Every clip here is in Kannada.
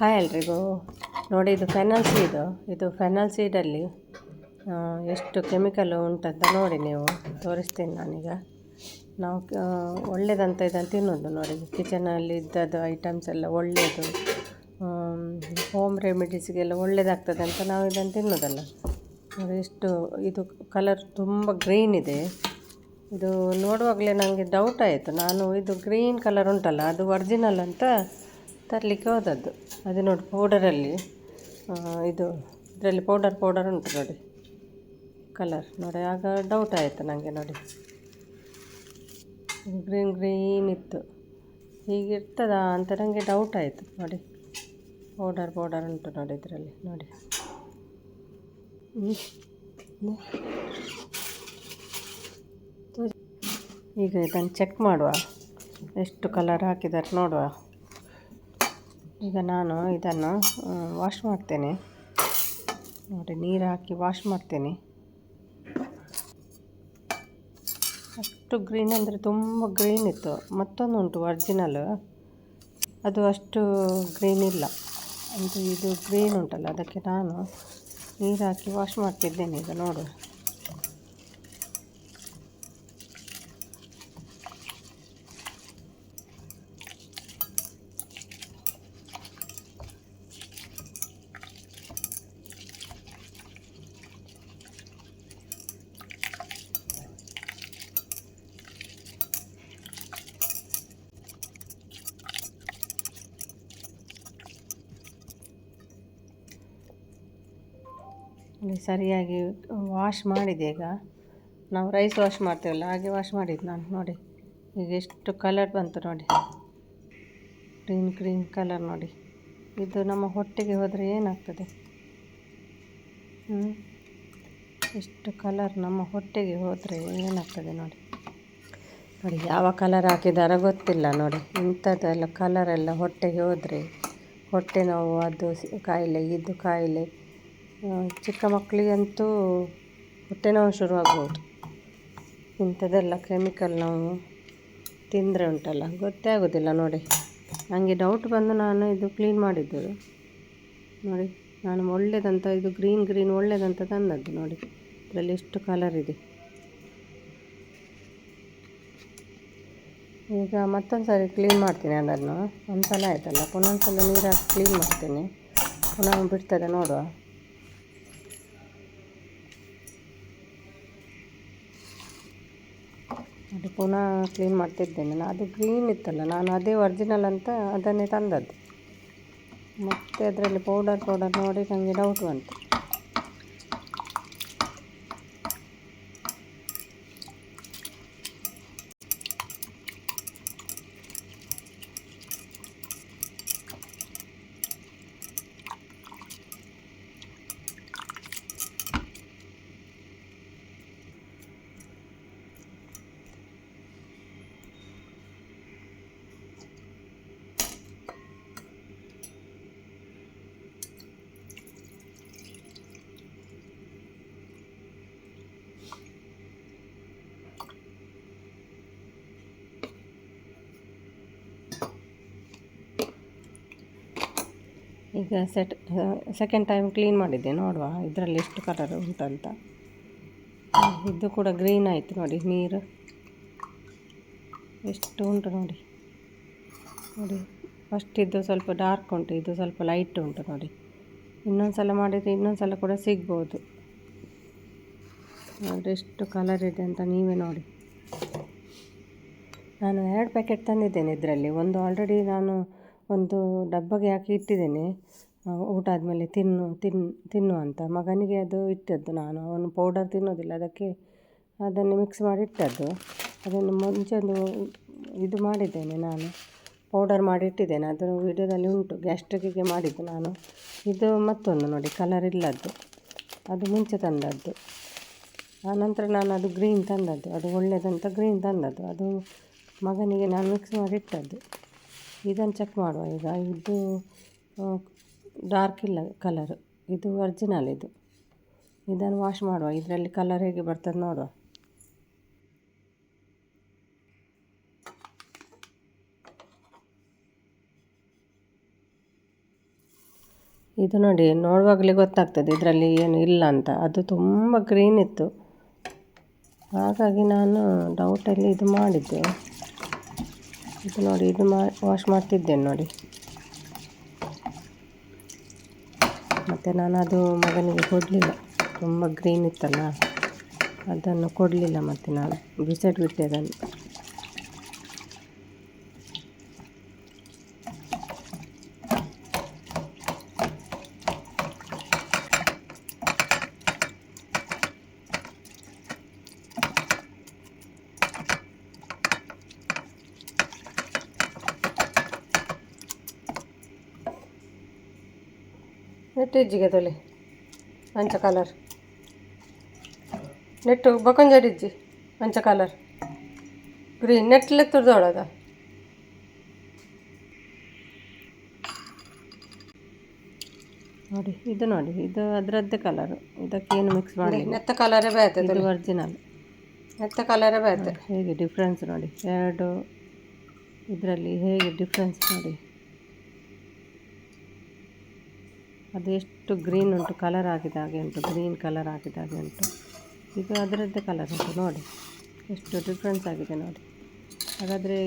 ಹಾಯ್ ಎಲ್ರಿಗೂ. ನೋಡಿ, ಇದು ಫೆನಲ್ ಸೀಡ್ ಇದು ಫೆನಲ್ ಸೀಡಲ್ಲಿ ಎಷ್ಟು ಕೆಮಿಕಲ್ ಉಂಟಂತ ನೋಡಿ ನೀವು. ತೋರಿಸ್ತೀನಿ ನಾನೀಗ. ನಾವು ಒಳ್ಳೇದಂತ ಒಳ್ಳೆದಂತ ಇದನ್ನು ತಿನ್ನೋದು ನೋಡಿ. ಕಿಚನಲ್ಲಿ ಇದ್ದದ್ದು ಐಟಮ್ಸ್ ಎಲ್ಲ ಒಳ್ಳೆಯದು ಹೋಮ್ ರೆಮಿಡೀಸ್ಗೆಲ್ಲ ಒಳ್ಳೇದಾಗ್ತದೆ ಅಂತ ನಾವು ಇದನ್ನು ತಿನ್ನೋದಲ್ಲ ನೋಡಿ, ಎಷ್ಟು, ಇದು ಕಲರ್ ತುಂಬ ಗ್ರೀನ್ ಇದೆ. ಇದು ನೋಡುವಾಗಲೇ ನನಗೆ ಡೌಟ್ ಆಯಿತು. ನಾನು, ಇದು ಗ್ರೀನ್ ಕಲರ್ ಉಂಟಲ್ಲ, ಅದು ಒರ್ಜಿನಲ್ ಅಂತ ತರಲಿಕ್ಕೆ ಹೋದದ್ದು. ಅದು ನೋಡಿ ಪೌಡರಲ್ಲಿ ಇದು ಇದರಲ್ಲಿ ಪೌಡರ್ ಪೌಡರ್ ಉಂಟು ನೋಡಿ. ಕಲರ್ ನೋಡಿ, ಆಗ ಡೌಟ್ ಆಯಿತು ನನಗೆ ನೋಡಿ. ಗ್ರೀನ್ ಗ್ರೀನ್ ಇತ್ತು. ಹೀಗಿರ್ತದಾ ಅಂತ ನನಗೆ ಡೌಟ್ ಆಯಿತು ನೋಡಿ. ಪೌಡರ್ ಪೌಡರ್ ಉಂಟು ನೋಡಿ ಇದರಲ್ಲಿ ನೋಡಿ. ಈಗ ಇದನ್ನು ಚೆಕ್ ಮಾಡುವ. ಎಷ್ಟು ಕಲರ್ ಹಾಕಿದ್ದಾರೆ ನೋಡುವ. ಈಗ ನಾನು ಇದನ್ನು ವಾಶ್ ಮಾಡ್ತೇನೆ. ನೋಡಿ, ನೀರು ಹಾಕಿ ವಾಶ್ ಮಾಡ್ತೇನೆ. ಅಷ್ಟು ಗ್ರೀನ್ ಅಂದರೆ ತುಂಬ ಗ್ರೀನ್ ಇತ್ತು. ಮತ್ತೊಂದು ಉಂಟು ಒರ್ಜಿನಲ್ ಅದು ಅಷ್ಟು ಗ್ರೀನ್ ಇಲ್ಲ. ಅಂದರೆ ಇದು ಗ್ರೀನ್ ಉಂಟಲ್ಲ, ಅದಕ್ಕೆ ನಾನು ನೀರು ಹಾಕಿ ವಾಶ್ ಮಾಡ್ತಿದ್ದೇನೆ ಈಗ ನೋಡು ಇಲ್ಲಿ ಸರಿಯಾಗಿ ವಾಶ್ ಮಾಡಿದೆ ಈಗ. ನಾವು ರೈಸ್ ವಾಶ್ ಮಾಡ್ತೇವಲ್ಲ, ಹಾಗೆ ವಾಶ್ ಮಾಡಿದ್ದು ನಾನು, ನೋಡಿ. ಈಗ ಎಷ್ಟು ಕಲರ್ ಬಂತು ನೋಡಿ. ಗ್ರೀನ್ ಗ್ರೀನ್ ಕಲರ್ ನೋಡಿ. ಇದು ನಮ್ಮ ಹೊಟ್ಟೆಗೆ ಹೋದರೆ ಏನಾಗ್ತದೆ? ಎಷ್ಟು ಕಲರ್ ನಮ್ಮ ಹೊಟ್ಟೆಗೆ ಹೋದರೆ ಏನಾಗ್ತದೆ ನೋಡಿ. ನೋಡಿ, ಯಾವ ಕಲರ್ ಹಾಕಿದಾರ ಗೊತ್ತಿಲ್ಲ ನೋಡಿ. ಇಂಥದ್ದೆಲ್ಲ ಕಲರೆಲ್ಲ ಹೊಟ್ಟೆಗೆ ಹೋದರೆ, ಹೊಟ್ಟೆ ನೋವು, ಅದು ಕಾಯಿಲೆ, ಇದು ಕಾಯಿಲೆ ಚಿಕ್ಕ ಮಕ್ಕಳಿಗಂತೂ ಹೊಟ್ಟೆ ನೋವು ಶುರುವಾಗ್ಬೋದು. ಇಂಥದ್ದೆಲ್ಲ ಕೆಮಿಕಲ್ ನಾವು ತಿಂದರೆ ಉಂಟಲ್ಲ, ಗೊತ್ತೇ ಆಗೋದಿಲ್ಲ ನೋಡಿ. ನನಗೆ ಡೌಟ್ ಬಂದು ನಾನು ಇದು ಕ್ಲೀನ್ ಮಾಡಿದ್ದು. ನೋಡಿ, ನಾನು ಒಳ್ಳೆಯದಂತ ಇದು ಗ್ರೀನ್ ಗ್ರೀನ್ ಒಳ್ಳೇದಂತ ತಂದದ್ದು ನೋಡಿ. ಇದರಲ್ಲಿ ಎಷ್ಟು ಕಲರ್ ಇದೆ. ಈಗ ಮತ್ತೊಂದು ಸಾರಿ ಕ್ಲೀನ್ ಮಾಡ್ತೀನಿ ಅದನ್ನು. ಒಂದು ಸಲ ಆಯ್ತಲ್ಲ ಪುನಃ ಸಲ ನೀರು ಹಾಕಿ ಕ್ಲೀನ್ ಮಾಡ್ತೇನೆ. ಪುನಃ ಬಿಡ್ತದೆ ನೋಡುವ. ಅದು ಪುನಃ ಕ್ಲೀನ್ ಮಾಡ್ತಿದ್ದೇನೆ. ನಾನು ಅದು ಗ್ರೀನ್ ಇತ್ತಲ್ಲ, ನಾನು ಅದೇ ಒರಿಜಿನಲ್ ಅಂತ ಅದನ್ನೇ ತಂದದ್ದು. ಮತ್ತು ಅದರಲ್ಲಿ ಪೌಡರ್ ಪೌಡರ್ ನೋಡಿ ನನಗೆ ಡೌಟ್ ಬಂತು. ಈಗ ಸೆಟ್ ಸೆಕೆಂಡ್ ಟೈಮ್ ಕ್ಲೀನ್ ಮಾಡಿದ್ದೆ, ನೋಡುವ ಇದರಲ್ಲಿ ಎಷ್ಟು ಕಲರ್ ಉಂಟಂತ. ಇದು ಕೂಡ ಗ್ರೀನ್ ಆಯಿತು ನೋಡಿ, ನೀರು. ಎಷ್ಟು ಉಂಟು ನೋಡಿ. ನೋಡಿ ಫಸ್ಟ್ ಇದು ಸ್ವಲ್ಪ ಡಾರ್ಕ್ ಉಂಟು, ಇದು ಸ್ವಲ್ಪ ಲೈಟ್ ಉಂಟು ನೋಡಿ. ಇನ್ನೊಂದು ಸಲ ಮಾಡಿದರೆ ಇನ್ನೊಂದು ಸಲ ಕೂಡ ಸಿಗ್ಬೋದು. ನೋಡಿ ಎಷ್ಟು ಕಲರ್ ಇದೆ ಅಂತ ನೀವೇ ನೋಡಿ. ನಾನು ಎರಡು ಪ್ಯಾಕೆಟ್ ತಂದಿದ್ದೇನೆ ಇದರಲ್ಲಿ. ಒಂದು ಆಲ್ರೆಡಿ ನಾನು ಒಂದು ಡಬ್ಬಗೆ ಹಾಕಿ ಇಟ್ಟಿದ್ದೇನೆ. ಊಟ ಆದಮೇಲೆ ತಿನ್ನು ತಿನ್ನು ತಿನ್ನು ಅಂತ. ಮಗನಿಗೆ ಅದು ಇಟ್ಟದ್ದು ನಾನು. ಅವನು ಪೌಡರ್ ತಿನ್ನೋದಿಲ್ಲ. ಅದಕ್ಕೆ ಅದನ್ನು ಮಿಕ್ಸ್ ಮಾಡಿ ಇಟ್ಟದ್ದು. ಅದನ್ನು ಮುಂಚೆ ಒಂದು ಇದು ಮಾಡಿದ್ದೇನೆ ನಾನು. ಪೌಡರ್ ಮಾಡಿ ಇಟ್ಟಿದ್ದೇನೆ. ಅದು ವಿಡಿಯೋದಲ್ಲಿ ಉಂಟು. ಗ್ಯಾಸ್ಟ್ರಿಕ್ಕಿಗೆ ಮಾಡಿದ್ದು ನಾನು. ಇದು ಮತ್ತೊಂದು ನೋಡಿ. ಕಲರ್ ಇಲ್ಲದ್ದು. ಅದು ಮುಂಚೆ ತಂದದ್ದು. ಆನಂತರ ನಾನು ಅದು ಗ್ರೀನ್ ತಂದದ್ದು. ಅದು ಒಳ್ಳೆಯದಂತ ಗ್ರೀನ್ ತಂದದ್ದು. ಅದು ಮಗನಿಗೆ ನಾನು ಮಿಕ್ಸ್ ಮಾಡಿ ಇಟ್ಟದ್ದು. ಇದನ್ನು ಚೆಕ್ ಮಾಡುವ ಈಗ. ಇದು ಡಾರ್ಕ್ ಇಲ್ಲ ಕಲರು ಇದು ಒರಿಜಿನಲ್ ಇದು. ಇದನ್ನು ವಾಶ್ ಮಾಡುವ. ಇದರಲ್ಲಿ ಕಲರ್ ಹೇಗೆ ಬರ್ತದೆ ನೋಡುವ. ಇದು ನೋಡಿ, ನೋಡುವಾಗಲೇ ಗೊತ್ತಾಗ್ತದೆ ಇದರಲ್ಲಿ ಏನು ಇಲ್ಲ ಅಂತ. ಅದು ತುಂಬ ಗ್ರೀನ್ ಇತ್ತು. ಹಾಗಾಗಿ ನಾನು ಡೌಟಲ್ಲಿ ಇದು ಮಾಡಿದ್ದೆ. ಇದು ನೋಡಿ, ಇದು ಮಾ ವಾಶ್ ಮಾಡ್ತಿದ್ದೇನೆ ನೋಡಿ. ಮತ್ತು ನಾನು ಅದು ಮಗನಿಗೆ ಕೊಡಲಿಲ್ಲ. ತುಂಬ ಗ್ರೀನ್ ಇತ್ತಲ್ಲ, ಅದನ್ನು ಕೊಡಲಿಲ್ಲ ಮತ್ತು ನಾನು. ಬಿಸಾಡಿಬಿಟ್ಟೆ ಅದನ್ನು. ನೆಟ್ಟಿಜ್ಜಿಗೆ ತೊಲೆ ಅಂಚ ಕಲರ್ ನೆಟ್ಟು ಬೊಕೊಂಜಡಿಜ್ಜಿ ಅಂಚ ಕಲರ್ ಗ್ರೀನ್. ನೆಟ್ಲೆ ತುರ್ದೋಳದ ನೋಡಿ ಇದು ನೋಡಿ ಇದು ಅದರದ್ದೇ ಕಲರು ಇದಕ್ಕೆ ಏನು ಮಿಕ್ಸ್ ಮಾಡಿ ನೆತ್ತ ಕಲರೇ ಬೇತೆ ಇದು ಒರಿಜಿನಲ್ ನೆತ್ತ ಕಲರೇ ಬೇತೆ ಹೇಗೆ ಡಿಫ್ರೆನ್ಸ್ ನೋಡಿ. ಎರಡು ಇದರಲ್ಲಿ ಹೇಗೆ ಡಿಫ್ರೆನ್ಸ್ ನೋಡಿ. ಅದು ಎಷ್ಟು ಗ್ರೀನ್ ಉಂಟು ಕಲರ್ ಆಗಿದ ಹಾಗೆ ಉಂಟು, ಗ್ರೀನ್ ಕಲರ್ ಆಗಿದ ಹಾಗೆ ಉಂಟು. ಇದು ಅದರದ್ದೇ ಕಲರ್ ಉಂಟು ನೋಡಿ. ಎಷ್ಟು ಡಿಫ್ರೆನ್ಸ್ ಆಗಿದೆ ನೋಡಿ. ಹಾಗಾದರೆ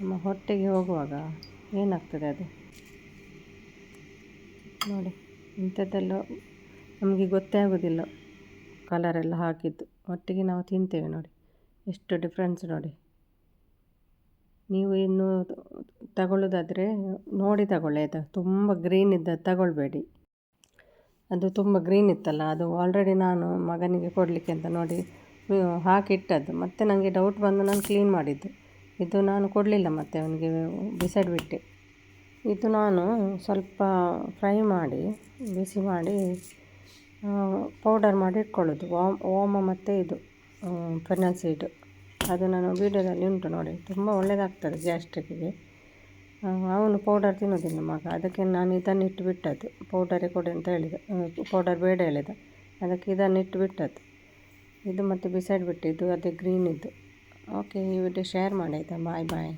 ನಮ್ಮ ಹೊಟ್ಟೆಗೆ ಹೋಗುವಾಗ ಏನಾಗ್ತದೆ ಅದು? ನೋಡಿ, ಇಂಥದ್ದೆಲ್ಲ ನಮಗೆ ಗೊತ್ತೇ ಆಗೋದಿಲ್ಲ. ಕಲರೆಲ್ಲ ಹಾಕಿದ್ದು. ಒಟ್ಟಿಗೆ ನಾವು ತಿಂತೇವೆ ನೋಡಿ. ಎಷ್ಟು ಡಿಫ್ರೆನ್ಸ್ ನೋಡಿ. ನೀವು ಇನ್ನು ತಗೊಳ್ಳೋದಾದರೆ ನೋಡಿ ತಗೊಳ್ಳಿ ಆಯಿತಾ ತುಂಬ ಗ್ರೀನ್ ಇದ್ದದ್ದು ತಗೊಳ್ಬೇಡಿ. ಅದು ತುಂಬ ಗ್ರೀನ್ ಇತ್ತಲ್ಲ, ಅದು ಆಲ್ರೆಡಿ ನಾನು ಮಗನಿಗೆ ಕೊಡಲಿಕ್ಕೆ ಅಂತ ನೋಡಿ ಹಾಕಿಟ್ಟದ್ದು. ಮತ್ತೆ ನನಗೆ ಡೌಟ್ ಬಂದು ನಾನು ಕ್ಲೀನ್ ಮಾಡಿದ್ದು. ಇದು ನಾನು ಕೊಡಲಿಲ್ಲ ಮತ್ತೆ ಅವನಿಗೆ ಬಿಸಾಡಿಬಿಟ್ಟೆ ಇದು ನಾನು ಸ್ವಲ್ಪ ಫ್ರೈ ಮಾಡಿ, ಬಿಸಿ ಮಾಡಿ ಪೌಡರ್ ಮಾಡಿ ಇಟ್ಕೊಳ್ಳೋದು. ಓಮ್ ಓಮ ಮತ್ತು ಇದು ಫೆನಲ್ ಸೀಡ್ ಅದು ನಾನು ವೀಡಿಯೋದಲ್ಲಿ ಉಂಟು ನೋಡಿ. ತುಂಬ ಒಳ್ಳೆಯದಾಗ್ತದೆ ಗ್ಯಾಸ್ಟ್ರಿಕ್ಕಿಗೆ. ಅವನು ಪೌಡರ್ ತಿನ್ನೋದಿಲ್ಲ ಮಗ. ಅದಕ್ಕೆ ನಾನು ಇದನ್ನು ಇಟ್ಟು ಬಿಟ್ಟದ್ದು. ಪೌಡರೇ ಕೊಡಿ ಅಂತ ಹೇಳಿದ. ಪೌಡರ್ ಬೇಡ ಹೇಳಿದ. ಅದಕ್ಕೆ ಇದನ್ನು ಬಿಟ್ಟದ್ದು. ಇದು ಮತ್ತು ಬಿಸಾಡಿಬಿಟ್ಟಿದ್ದು ಅದೇ ಗ್ರೀನ್ ಇದ್ದು. ಓಕೆ ಈ ವಿಡಿಯೋ ಶೇರ್ ಮಾಡಿ ಆಯಿತಾ? ಬಾಯ್ ಬಾಯ್